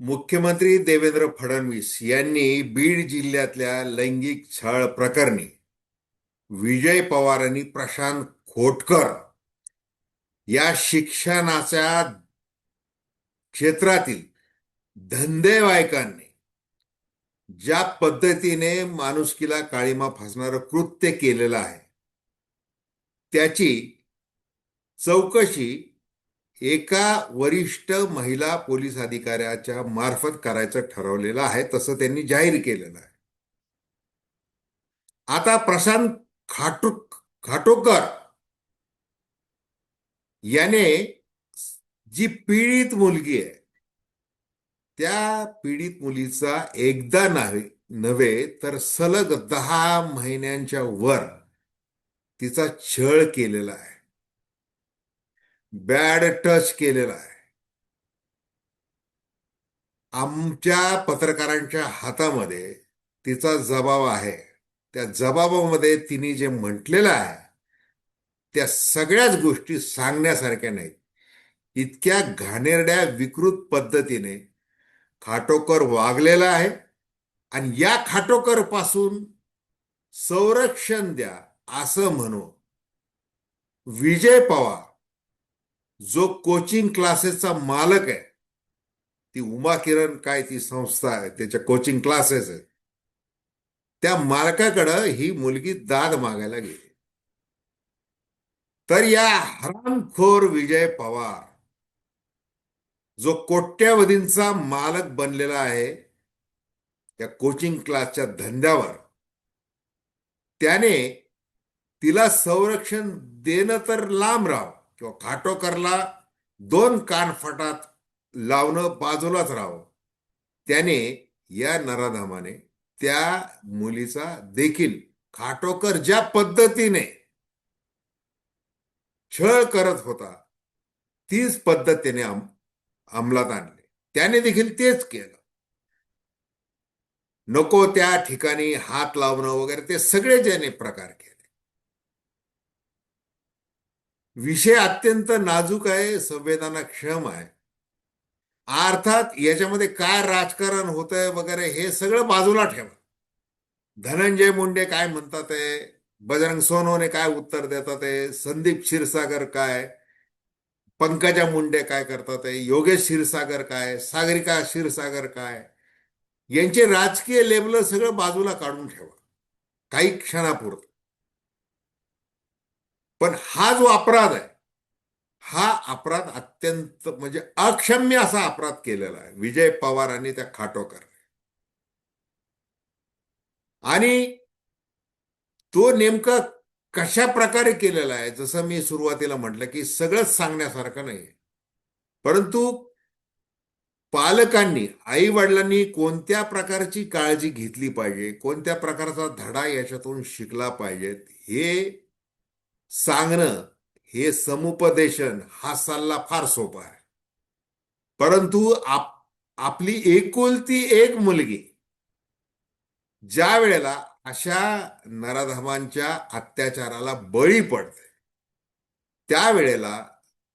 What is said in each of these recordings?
मुख्यमंत्री देवेंद्र फडणवीस यांनी बीड जिल्ह्यातल्या लैंगिक छळ प्रकरणी विजय पवार आणि प्रशांत खोटकर या शिक्षणाच्या क्षेत्रातील धंदेवायकांनी ज्या पद्धतीने माणुसकीला काळीमा फासणारं कृत्य केलेलं आहे त्याची चौकशी एका वरिष्ठ महिला पोलीस अधिकाऱ्याच्या मार्फत करायचं ठरवलेलं आहे तसं त्यांनी जाहीर केलेलं आहे. आता प्रशांत खाटू खाटोकर याने जी पीडित मुलगी आहे त्या पीडित मुलीचा एकदा नव्हे नव्हे तर सलग दहा महिन्यांच्या वर तिचा छळ केलेला आहे. बॅड टच केलेला आहे. आमच्या पत्रकारांच्या हातामध्ये तिचा जबाब आहे. त्या जबाबामध्ये तिने जे म्हटलेलं आहे त्या सगळ्याच गोष्टी सांगण्यासारख्या नाहीत. इतक्या घाणेरड्या विकृत पद्धतीने खाटोकर वागलेला आहे आणि या खाटोकरपासून संरक्षण द्या असं म्हणू विजय पवार जो कोचिंग क्लासेसचा मालक आहे ती उमा किरण काय ती संस्था आहे त्याच्या कोचिंग क्लासेस आहेत. त्या मालकाकडं ही मुलगी दाद मागायला गेली. तर या हरामखोर विजय पवार जो कोट्यावधींचा मालक बनलेला आहे त्या कोचिंग क्लासच्या धंद्यावर त्याने तिला संरक्षण देणं तर लांब राहावं किंवा खाटोकरला दोन कानफटात लावणं बाजूलाच राहावं. त्याने या नराधामाने त्या मुलीचा देखील खाटोकर ज्या पद्धतीने छळ करत होता तीच पद्धत त्याने अंमलात आणली. त्याने देखील तेच केलं. नको त्या ठिकाणी हात लावणं वगैरे ते सगळे ज्याने प्रकार केले. विषय अत्यंत नाजूक आहे संवेदनाक्षम आहे. अर्थात याच्यामध्ये काय राजकारण होतंय वगैरे हे सगळं बाजूला ठेवा. धनंजय मुंडे काय म्हणतात आहे बजरंग सोनोने काय उत्तर देतात आहे संदीप क्षीरसागर काय पंकजा मुंडे काय करतात आहे योगेश क्षीरसागर काय सागरिका क्षीरसागर काय यांचे राजकीय लेबल सगळं बाजूला काढून ठेवा. काही क्षणापुरतं. पण हा जो अपराध आहे हा अपराध अत्यंत म्हणजे अक्षम्य असा अपराध केलेला आहे. विजय पवार आणि त्या खाटोकर आणि तो नेमका कशा प्रकारे केलेला आहे? जसं मी सुरुवातीला म्हटलं की सगळंच सांगण्यासारखं नाही परंतु पालकांनी आई वडिलांनी कोणत्या प्रकारची काळजी घेतली पाहिजे? कोणत्या प्रकारचा धडा याच्यातून शिकला पाहिजेत हे सांगणं हे समुपदेशन हा सल्ला फार सोपा आहे. परंतु आप आपली एकुलती एक मुलगी ज्या वेळेला अशा नराधमांच्या अत्याचाराला बळी पडते त्यावेळेला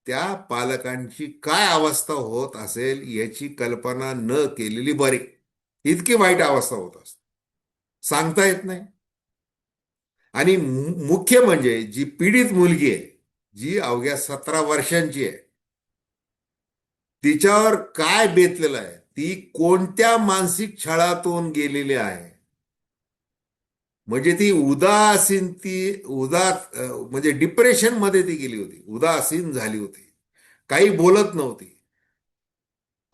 त्या पालकांची काय अवस्था होत असेल याची कल्पना न केलेली बरी. इतकी वाईट अवस्था होत असते. सांगता येत नाही. आणि मुख्य म्हणजे जी पीडित मुलगी आहे जी अवघ्या सतरा वर्षांची आहे तिच्यावर काय बेतलेलं आहे ती कोणत्या मानसिक छळातून गेलेली आहे म्हणजे ती उदासीन ती उदास म्हणजे डिप्रेशनमध्ये ती गेली होती उदासीन झाली होती काही बोलत नव्हती.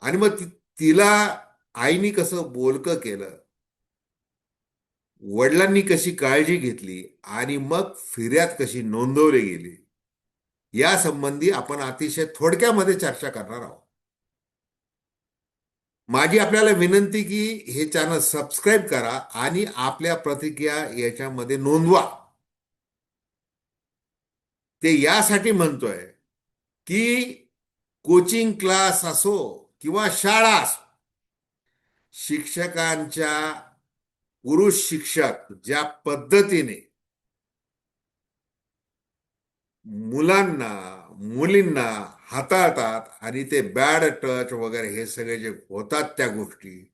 आणि मग तिला आईनी कसं बोलकं केलं वडिलांनी कशी काळजी घेतली आणि मग फिर्याद कशी नोंदवली गेली या संबंधी आपण अतिशय थोडक्यामध्ये चर्चा करणार आहोत. माझी आपल्याला विनंती की हे चॅनल सबस्क्राईब करा आणि आपल्या प्रतिक्रिया याच्यामध्ये नोंदवा. ते यासाठी म्हणतोय की कोचिंग क्लास असो किंवा शाळा असो शिक्षकांच्या पुरुष शिक्षक ज्या पद्धतीने मुलांना मुलींना हाताळतात आणि ते बॅड टच वगैरे हे सगळे जे होतात त्या गोष्टी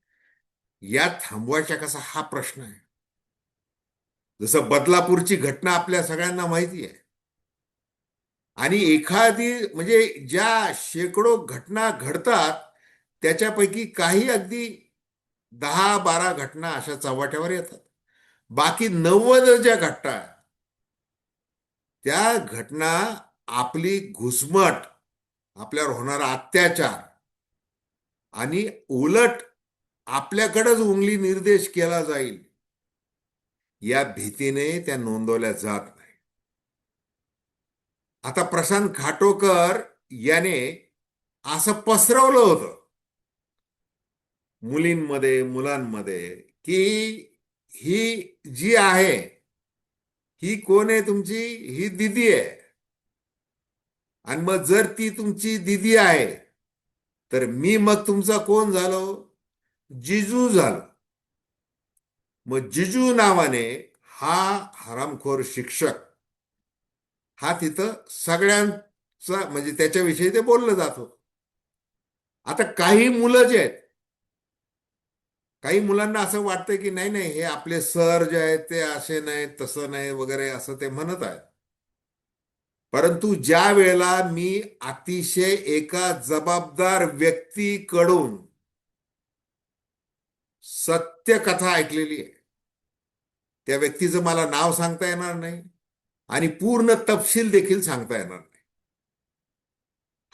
या थांबवायच्या कसा हा प्रश्न आहे? जसं बदलापूरची घटना आपल्या सगळ्यांना माहिती आहे. आणि एखादी म्हणजे ज्या शेकडो घटना घडतात त्याच्यापैकी काही अगदी दहा बारा घटना अशा चव्हाट्यावर येतात. बाकी नव्वद ज्या घटना त्या घटना आपली घुसमट आपल्यावर होणारा अत्याचार आणि उलट आपल्याकडेच उंगली निर्देश केला जाईल या भीतीने त्या नोंदवल्या जात नाही. आता प्रशांत खाटोकर याने असं पसरवलं होतं. मुलींमध्ये मुलांमध्ये की ही जी आहे ही कोण आहे तुमची? ही दिदी आहे. आणि मग जर ती तुमची दिदी आहे तर मी मग तुमचा कोण झालो? जिजू झालो. मग जिजू नावाने हा हरामखोर शिक्षक हा तिथं सगळ्यांचा म्हणजे त्याच्याविषयी ते बोललं जात होत. आता काही मुलं जे आहेत काही मुलांना असं वाटतं की नाही नाही हे आपले सर जे आहेत ते असे नाही तसं नाही वगैरे असं ते म्हणत आहेत. परंतु ज्या वेळेला मी अतिशय एका जबाबदार व्यक्तीकडून सत्य कथा ऐकलेली आहे त्या व्यक्तीचं मला नाव सांगता येणार नाही आणि पूर्ण तपशील देखील सांगता येणार नाही.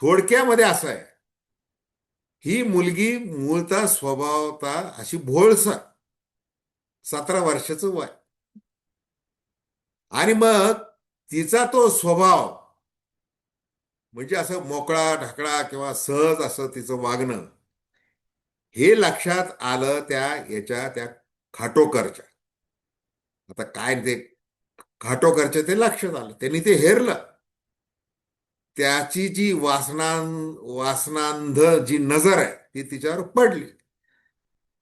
थोडक्यामध्ये असं आहे ही मुलगी मूळता स्वभावता अशी भोळसर सतरा वर्षाचं वय. आणि मग तिचा तो स्वभाव म्हणजे असं मोकळा ढाकळा किंवा सहज असं तिचं वागणं हे लक्षात आलं त्या याच्या त्या खाटोकरच्या. आता काय ते खाटोकरच्या ते लक्षात आलं. त्यांनी ते हेरलं. त्याची जी वासनां वासनांध जी नजर आहे ती तिच्यावर पडली.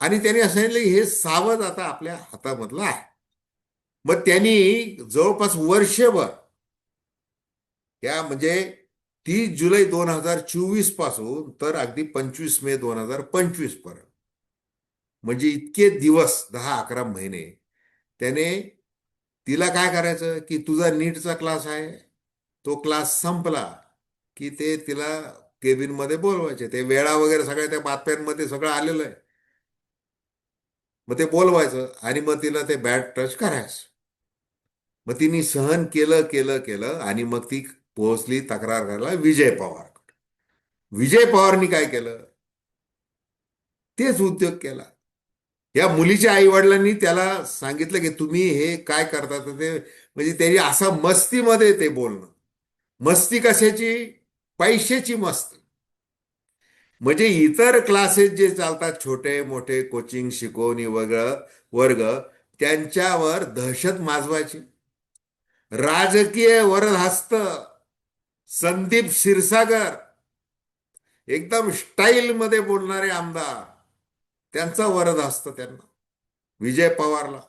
आणि त्यांनी असं सांगितलं हे सावध आता आपल्या हातामधलं आहे. मग त्यांनी जवळपास वर्षभर त्या म्हणजे तीस जुलै दोन हजार चोवीसपासून तर अगदी पंचवीस मे दोन हजार पंचवीसपर्यंत म्हणजे इतके दिवस दहा अकरा महिने त्याने तिला काय करायचं की तुझा नीटचा क्लास आहे तो क्लास संपला की ते तिला केबिनमध्ये बोलवायचे. ते वेळा वगैरे सगळ्या त्या बातम्यांमध्ये सगळं आलेलं आहे. मग ते बोलवायचं आणि मग तिला ते बॅट टच करायचं. मग तिने सहन केलं केलं केलं आणि मग ती पोहोचली तक्रार करायला विजय पवार विजय पवारनी काय केलं? तेच उद्योग केला. या मुलीच्या आई वडिलांनी त्याला सांगितलं की तुम्ही हे काय करता तर ते म्हणजे त्याने असा मस्तीमध्ये ते बोलणं. मस्ती कशाची? पैशाची मस्ती. म्हणजे इतर क्लासेस जे चालतात छोटे मोठे कोचिंग शिकवणी वगैरे वर्ग त्यांच्यावर दहशत माजवायची. राजकीय वरदहस्त संदीप क्षीरसागर एकदम स्टाईलमध्ये बोलणारे आमदार त्यांचा वरद असतं त्यांना विजय पवारला.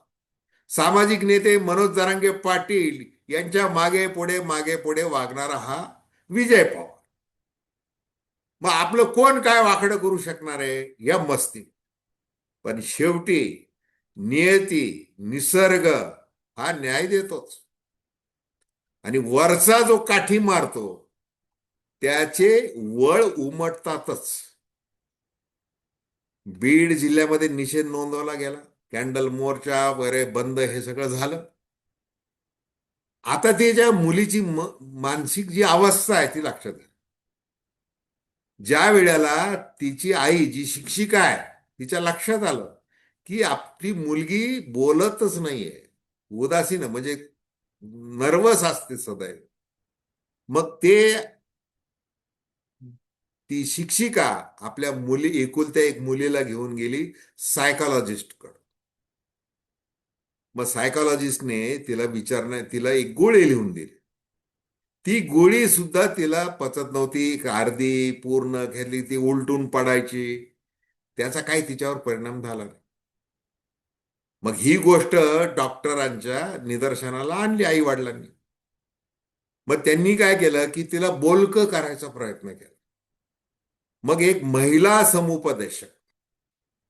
सामाजिक नेते मनोज जरांगे पाटील यांच्या मागे पुढे मागे पुढे वागणारा हा विजय पवार. मग आपलं कोण काय वाकडं करू शकणार आहे? या मस्ती. पण शेवटी नियती निसर्ग हा न्याय देतोच. आणि वरचा जो काठी मारतो त्याचे वळ उमटतातच. बीड जिल्ह्यामध्ये निषेध नोंदवला गेला. कॅन्डल मोर्चा वगैरे बंद हे सगळं झालं. आता ते ज्या मुलीची मानसिक जी अवस्था आहे ती लक्षात घ्या. ज्या वेळेला तिची आई जी शिक्षिका आहे तिच्या लक्षात आलं की आपली मुलगी बोलतच नाहीये. उदासीन म्हणजे नर्वस असते सदैव. मग ते ती शिक्षिका आपल्या मुली एकुलत्या एक मुलीला घेऊन गेली सायकॉलॉजिस्टकडे मग सायकॉलॉजिस्टने तिला विचारण्या तिला एक गोळी लिहून दिली. ती गोळी सुद्धा तिला पचत नव्हती. अर्धी पूर्ण घेतली ती उलटून पडायची. त्याचा काही तिच्यावर परिणाम झाला नाही. मग ही गोष्ट डॉक्टरांच्या निदर्शनाला आणली आई वडिलांनी मग त्यांनी काय केलं की तिला बोलकं करायचा प्रयत्न केला. मग एक महिला समुपदेशक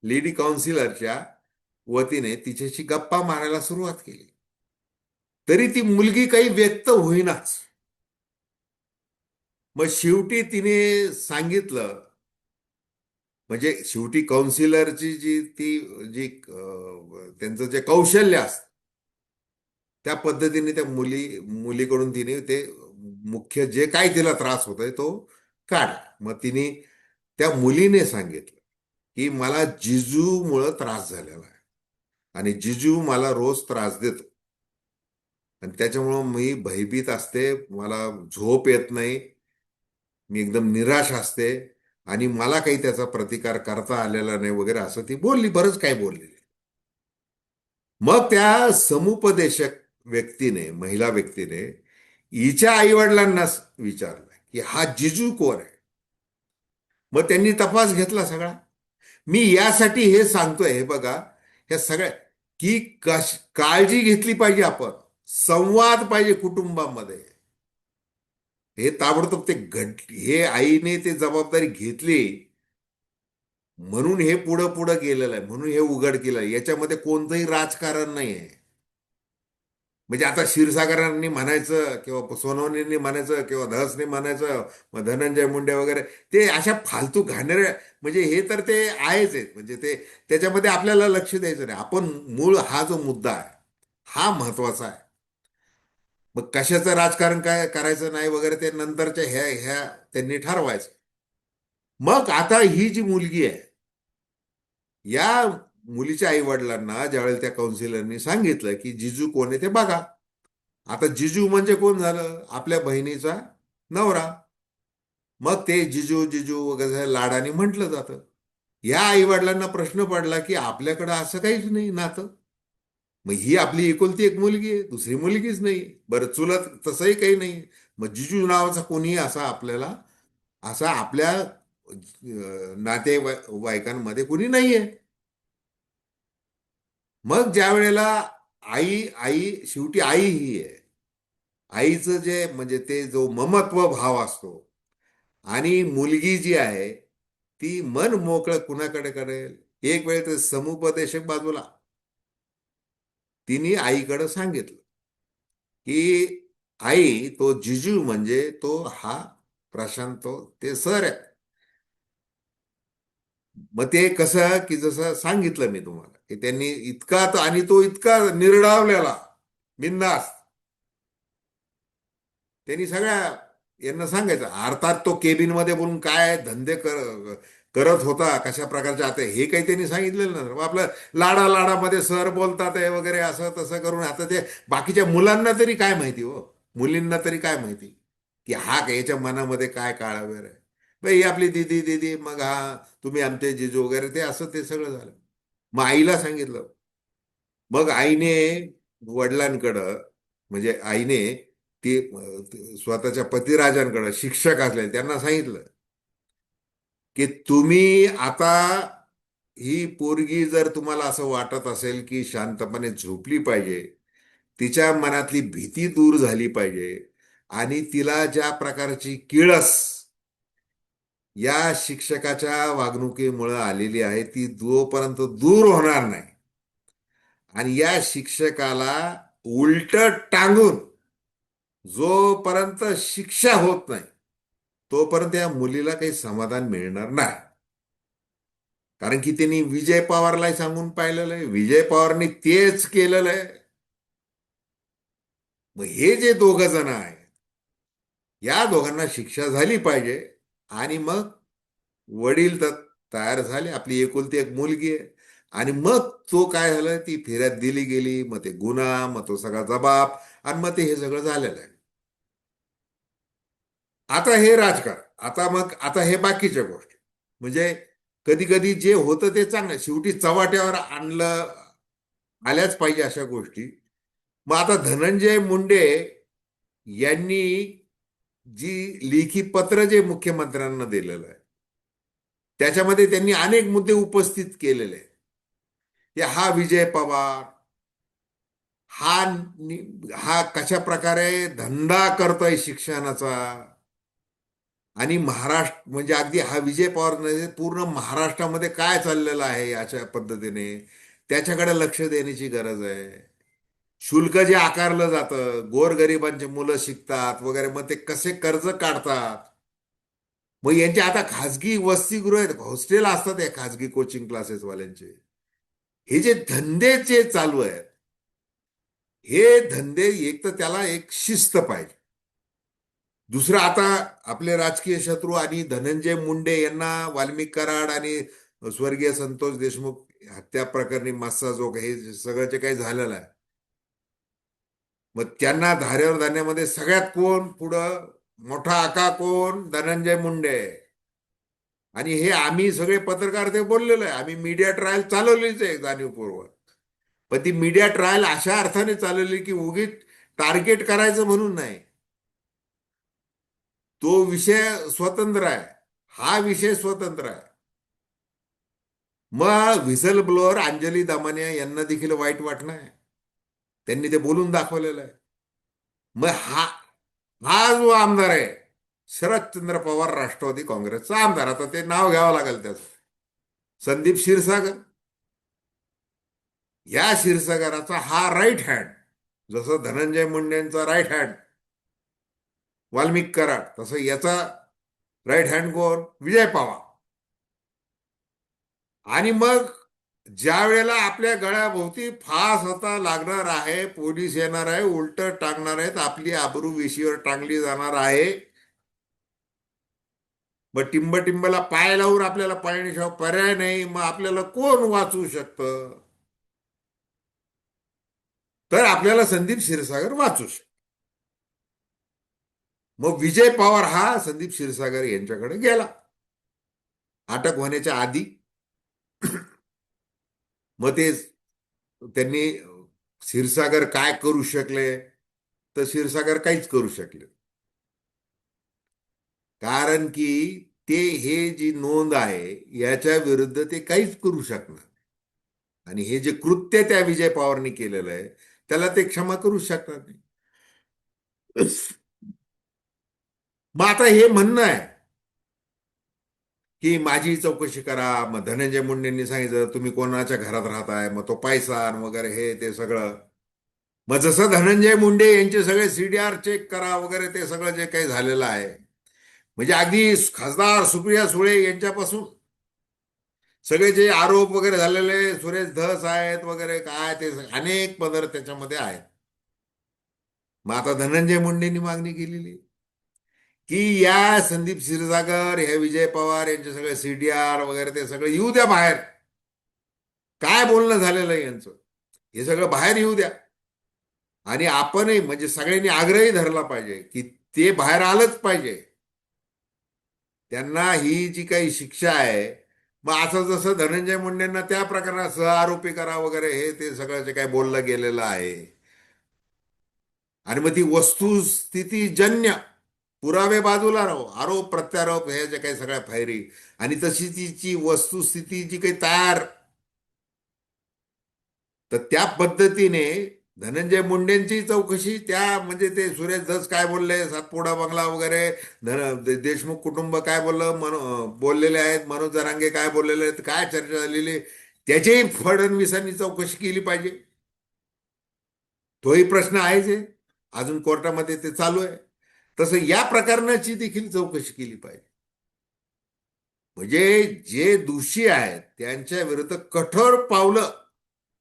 लेडी काउन्सिलरच्या वतीने तिच्याशी गप्पा मारायला सुरुवात केली. तरी ती मुलगी काही व्यक्त होईनाच. मग शेवटी तिने सांगितलं म्हणजे शेवटी काउन्सिलरची जी ती जी त्यांचं जे कौशल्य असत त्या पद्धतीने त्या मुली मुलीकडून तिने ते मुख्य जे काय तिला त्रास होतोय तो काढ मग तिने त्या मुलीने सांगितलं की मला जिजूमुळं त्रास झालेला आहे आणि जिजू मला रोज त्रास देतो. आणि त्याच्यामुळं मी भयभीत असते मला झोप येत नाही. मी एकदम निराश असते आणि मला काही त्याचा प्रतिकार करता आलेला नाही वगैरे असं ती बोलली बरंच काय बोललेली. मग त्या समुपदेशक व्यक्तीने महिला व्यक्तीने हिच्या आईवडिलांना विचारलं की हा जिजू कोण आहे? मग त्यांनी तपास घेतला सगळा. मी यासाठी हे सांगतोय हे बघा ह्या सगळ्या की कश काळजी घेतली पाहिजे आपण. संवाद पाहिजे कुटुंबामध्ये. हे ताबडतोब ते घट हे आईने ते जबाबदारी घेतली म्हणून हे पुढं पुढं गेलेलं आहे म्हणून हे उघड केलं याच्यामध्ये कोणतंही राजकारण नाही आहे म्हणजे आता क्षीरसागरांनी म्हणायचं किंवा सोनवणींनी म्हणायचं किंवा धसने म्हणायचं मग धनंजय मुंडे वगैरे ते अशा फालतू घाणेऱ्या म्हणजे हे तर ते आहेच आहेत म्हणजे ते त्याच्यामध्ये आपल्याला लक्ष द्यायचं नाही. आपण मूळ हा जो मुद्दा आहे हा महत्त्वाचा आहे. मग कशाचं राजकारण काय करायचं नाही वगैरे ते नंतरच्या ह्या ह्या त्यांनी ठरवायचं. मग आता ही जी मुलगी आहे या मुलीच्या आई वडिलांना ज्यावेळेला त्या काउन्सिलरनी सांगितलं की जिजू कोण आहे ते बघा. आता जिजू म्हणजे कोण झालं? आपल्या बहिणीचा नवरा. मग ते जिजू जिजू वगैरे लाडाने म्हटलं जातं. या आई वडिलांना प्रश्न पडला की आपल्याकडं असं काहीच नाही नातं. मग ही आपली एकुलती एक मुलगी आहे दुसरी मुलगीच नाही. बरं चुलत तसंही काही नाही. मग जिजू नावाचा कोणीही असा आपल्याला असा आपल्या नातेवाईकांमध्ये कोणी नाहीये मग ज्या वेळेला आई आई शेवटी आई ही आहे. आईचं जे म्हणजे ते जो ममत्व भाव असतो आणि मुलगी जी आहे ती मन मोकळं कुणाकडे करेल? एक वेळ तर समुपदेशक बाजूला. तिने आईकडं सांगितलं की आई तो जिजू म्हणजे तो हा प्रशांत तो ते सर आहे. मग ते कसं की जसं सांगितलं मी तुम्हाला की त्यांनी इतका आणि तो इतका निर्डावलेला बिंदास त्यांनी सगळ्या यांना सांगायचं अर्थात तो केबिनमध्ये बोलून काय धंदे कर करत होता कशा प्रकारचे आता हे काही त्यांनी सांगितलेलं नंतर आपलं लाडा लाडामध्ये सर बोलतात आहे वगैरे असं तसं करून आता ते बाकीच्या मुलांना तरी काय माहिती हो? मुलींना तरी काय माहिती? की हा काय याच्या मनामध्ये काय काळावेर वगैरे आहे बाई आपली दिदी दिदी मग हा तुम्ही आमचे जिजू वगैरे ते असं ते सगळं झालं. मग आईला सांगितलं. मग आईने वडिलांकडं म्हणजे आईने ती स्वतःच्या पतिराजांकडं शिक्षक असले त्यांना सांगितलं. की तुम्ही आता ही पोरगी जर तुम्हाला असं वाटत असेल की शांतपणे झोपली पाहिजे तिच्या मनातली भीती दूर झाली पाहिजे आणि तिला ज्या प्रकारची किळस या शिक्षकाच्या वागणुकीमुळे आलेली आहे ती जोपर्यंत दूर होणार नाही आणि या शिक्षकाला उलट टांगून जोपर्यंत शिक्षा होत नाही तोपर्यंत या मुलीला काही समाधान मिळणार नाही. कारण की त्यांनी विजय पवारला सांगून पाहिलेलं आहे. विजय पवारनी तेच केलेलं आहे. मग हे जे दोघ जण आहेत या दोघांना शिक्षा झाली पाहिजे आणि मग वडील तर तयार झाले. आपली एकुलती एक मुलगी आहे. आणि मग तो काय झालं? ती फिर्यात दिली गेली. मग ते गुन्हा मग तो सगळा जबाब आणि मग ते हे सगळं झालेलं आहे. आता हे राजकारण आता मग आता हे बाकीच्या गोष्टी. म्हणजे कधी कधी जे होतं ते चांगलं. शेवटी चव्हाट्यावर आणलं आल्याच पाहिजे अशा गोष्टी. मग आता धनंजय मुंडे यांनी जी लेखी पत्र जे मुख्यमंत्र्यांना दिलेलं आहे त्याच्यामध्ये त्यांनी अनेक मुद्दे उपस्थित केलेले आहेत. की हा विजय पवार हा हा कशा प्रकारे धंदा करतोय शिक्षणाचा आणि महाराष्ट्र म्हणजे अगदी हा विजय पवार पूर्ण महाराष्ट्रामध्ये काय चाललेलं आहे याच्या पद्धतीने त्याच्याकडे लक्ष देण्याची गरज आहे. शुल्क जे आकारलं जातं गोरगरिबांची मुलं शिकतात वगैरे मग ते कसे कर्ज काढतात? मग यांचे आता खाजगी वसतिगृह आहेत हॉस्टेल असतात या खाजगी कोचिंग क्लासेस वाल्यांचे हे जे धंदे जे चालू आहेत हे धंदे एक तर त्याला एक शिस्त पाहिजे. दुसरं आता आपले राजकीय शत्रू आणि धनंजय मुंडे यांना वाल्मिक कराड आणि स्वर्गीय संतोष देशमुख हत्या प्रकरणी मास्सा जो हे सगळं जे काही झालेलं आहे. मग त्यांना धारेवर धान्यामध्ये सगळ्यात कोण पुढं? मोठा आका कोण? धनंजय मुंडे. आणि हे आम्ही सगळे पत्रकार ते बोललेलो आहे. आम्ही मीडिया ट्रायल चालवलीच आहे जाणीवपूर्वक. पण ती मीडिया ट्रायल अशा अर्थाने चालवली की उगीच टार्गेट करायचं म्हणून नाही. तो विषय स्वतंत्र आहे. हा विषय स्वतंत्र आहे. मग व्हिसल ब्लोअर अंजली दामानिया यांना देखील वाईट वाटणं आहे. त्यांनी ते बोलून दाखवलेलं आहे. मग हा हा जो आमदार आहे शरदचंद्र पवार राष्ट्रवादी काँग्रेसचा आमदार. आता ते नाव घ्यावं लागेल त्याचं. संदीप क्षीरसागर. या क्षीरसागराचा हा राईट हँड जसं धनंजय मुंडेंचा राईट हँड वाल्मिक कराड तसं याचा राईट हँड गोर विजय पावा आणि मग ज्या वेळेला आपल्या गळ्याभोवती फास आता लागणार आहे पोलीस येणार आहे उलट टांगणार आहेत आपली आबरू विशीवर टांगली जाणार आहे. मग टिंब टिंबला पाय लावून आपल्याला पाळण्याशिवाय पर्याय नाही मग आपल्याला कोण वाचू शकतं? तर आपल्याला संदीप क्षीरसागर वाचू शकतो. मग विजय पवार हा संदीप क्षीरसागर यांच्याकडे गेला. अटक होण्याच्या आधी. मग ते त्यांनी क्षीरसागर काय करू शकले? तर क्षीरसागर काहीच करू शकले. कारण की ते हे जी नोंद आहे याच्या विरुद्ध ते काहीच करू शकणार. आणि हे जे कृत्य त्या विजय पवारनी केलेलं आहे त्याला ते क्षमा करू शकणार नाही. मग आता हे म्हणणं आहे की माझी चौकशी करा मग धनंजय मुंडेंनी सांगितलं तुम्ही कोणाच्या घरात राहताय? मग तो पायसान वगैरे हे ते सगळं. मग जसं धनंजय मुंडे यांचे सगळे सीडीआर चेक करा वगैरे ते सगळं जे काही झालेलं आहे. म्हणजे अगदी खासदार सुप्रिया सुळे यांच्यापासून सगळे जे आरोप वगैरे झालेले सुरेश धस आहेत वगैरे काय ते अनेक पदर त्याच्यामध्ये आहेत. मग आता धनंजय मुंडेंनी मागणी केलेली की या संदीप क्षीरसागर हे विजय पवार यांचे सगळे सीडीआर वगैरे ते सगळं येऊ द्या बाहेर. काय बोलणं झालेलं आहे यांचं? हे सगळं बाहेर येऊ द्या. आणि आपणही म्हणजे सगळ्यांनी आग्रही धरला पाहिजे की ते बाहेर आलंच पाहिजे. त्यांना ही जी काही शिक्षा आहे मग असं जसं धनंजय मुंडेंना त्या प्रकरणात सह आरोपी करा वगैरे हे ते सगळं जे काही बोललं गेलेलं आहे. आणि मग ती वस्तुस्थितीजन्य पुरावे बाजूला राहो. आरोप प्रत्यारोप हे जे काही सगळ्या फायरी. आणि तशी तिची वस्तुस्थिती जी काही तयार. तर त्या पद्धतीने धनंजय मुंडेंची चौकशी त्या म्हणजे ते सुरेश धस काय बोलले सातपुडा बंगला वगैरे धन देशमुख कुटुंब काय बोललं मनो बोललेले आहेत मनोज जरांगे काय बोललेले आहेत काय चर्चा झालेली त्याचीही फडणवीसांनी चौकशी केली पाहिजे. तोही प्रश्न आहेच आहे. अजून कोर्टामध्ये ते चालू आहे. तसं या प्रकरणाची देखील चौकशी केली पाहिजे. म्हणजे जे दोषी आहेत त्यांच्या विरुद्ध कठोर पावलं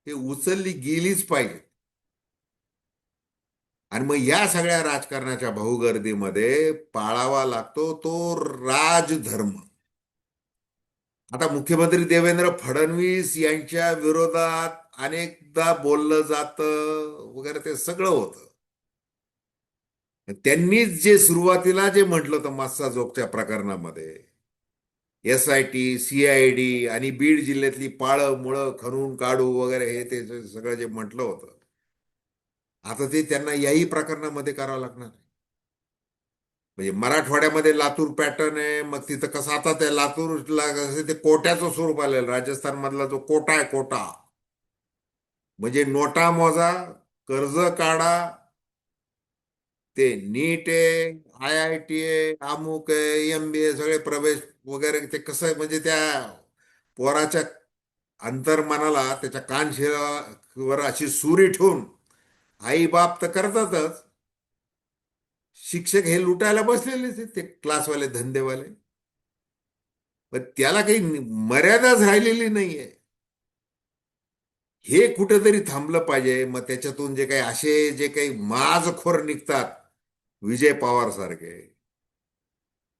हे उचलली गेलीच पाहिजे आणि मग या सगळ्या राजकारणाच्या भाऊगर्दीमध्ये पाळावा लागतो तो राजधर्म. आता मुख्यमंत्री देवेंद्र फडणवीस यांच्या विरोधात अनेकदा बोललं जातं वगैरे ते सगळं होतं. त्यांनीच जे सुरुवातीला जे म्हटलं होतं मास्सा जोगच्या प्रकरणामध्ये S I T C ID आणि बीड जिल्ह्यातली पाळं मुळं खरून काढू वगैरे हे ते सगळं जे म्हटलं होतं आता ते त्यांना याही प्रकरणामध्ये करावं लागणार आहे. म्हणजे मराठवाड्यामध्ये लातूर पॅटर्न आहे मग तिथं कसं आता त्या लातूरला कसं ते कोट्याचं स्वरूप आलेलं राजस्थान मधला जो कोटा आहे कोटा. म्हणजे नोटा मोजा कर्ज काढा ते नीट आहे आय आय टी आहे अमुक आहे एम बी ए सगळे प्रवेश वगैरे ते कसं म्हणजे त्या पोराच्या अंतर्मनाला त्याच्या कानशिरावर अशी सुरी ठेवून आई बाप तर करतातच. शिक्षक हे लुटायला बसलेलेच ते क्लासवाले धंदेवाले. पण त्याला काही मर्यादाच राहिलेली नाहीये. हे कुठेतरी थांबलं पाहिजे मग त्याच्यातून जे काही असे जे काही माजखोर निघतात विजय पवार सारखे.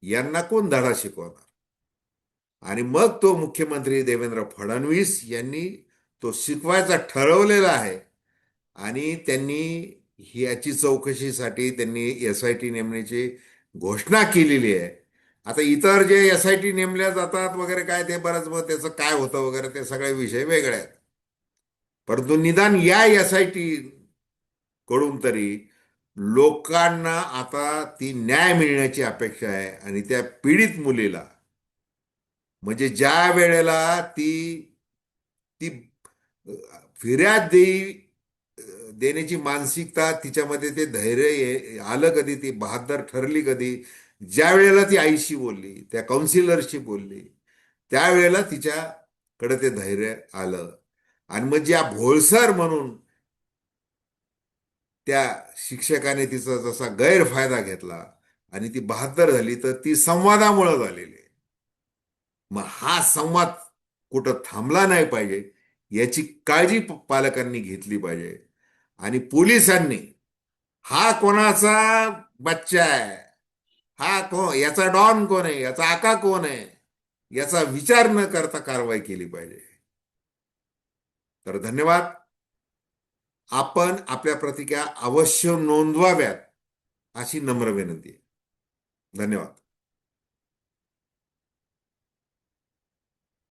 यांना कोण धडा शिकवणार? आणि मग तो मुख्यमंत्री देवेंद्र फडणवीस यांनी तो शिकवायचा ठरवलेला आहे. आणि त्यांनी याची चौकशीसाठी त्यांनी एस आय टी नेमण्याची घोषणा केलेली आहे. आता इतर जे एस आय टी नेमल्या जातात वगैरे काय ते बरंच मग त्याचं काय होतं वगैरे ते सगळे विषय वेगळे आहेत. परंतु निदान या एस आय टी कडून तरी लोकांना आता ती न्याय मिळण्याची अपेक्षा आहे आणि त्या पीडित मुलीला. म्हणजे ज्या वेळेला ती ती फिर्याद देई देण्याची मानसिकता तिच्यामध्ये ते धैर्य आलं कधी ती बहादर ठरली कधी ज्या वेळेला ती आईशी बोलली त्या काउन्सिलरशी बोलली त्यावेळेला तिच्याकडे ते धैर्य आलं. आणि मग ज्या भोळसर म्हणून त्या शिक्षकाने तिचा जसा गैरफायदा घेतला आणि ती बहात्तर झाली तर ती संवादामुळे झालेली आहे. मग हा संवाद कुठं थांबला नाही पाहिजे याची काळजी पालकांनी घेतली पाहिजे. आणि पोलिसांनी हा कोणाचा बच्चा आहे? हा कोण याचा डॉन कोण आहे? याचा आका कोण आहे? याचा विचार न करता कारवाई केली पाहिजे. तर धन्यवाद. आपण आपल्या प्रतिक्रिया अवश्य नोंदवाव्यात अशी नम्र विनंती आहे. धन्यवाद.